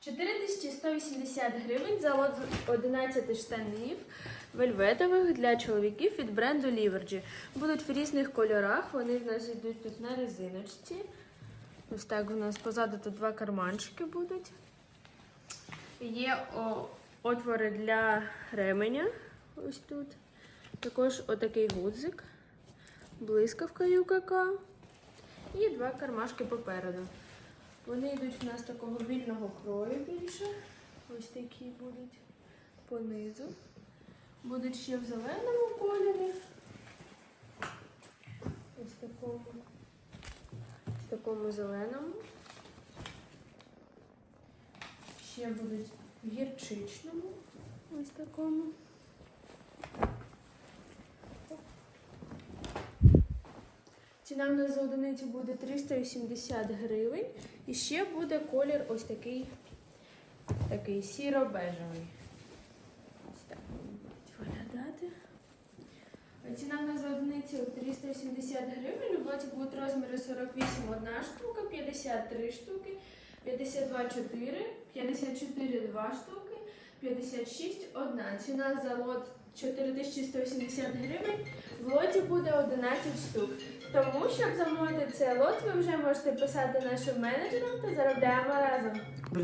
4180 гривень за лот з 11 штанів вельветових для чоловіків від бренду Ліверджі. Будуть в різних кольорах. Вони в нас йдуть тут на резиночці. Ось так у нас позаду тут два карманчики будуть. Є о, отвори для ременя. Ось тут. Також отакий гудзик, блискавка ЮКК і два кармашки попереду. Вони йдуть в нас такого вільного крою більше. Ось такі будуть по низу. Будуть ще в зеленому кольорі. Ось такому. В такому зеленому. Ще будуть в гірчичному. Ось такому. Ціна в нас за одиницю буде 380 гривень. І ще буде колір ось такий, такий сіро-бежевий. Ось так виглядати. Ціна в нас за одиницю 380 гривень. У блоці будуть розміри 48 одна штука, 53 штуки, 52 4, 54 2 штуки, 56 одна. Ціна за лот 4180 гривень. В лоті буде 11 штук. Тому, щоб замовити цей лот, ви вже можете писати нашим менеджерам та заробляємо разом.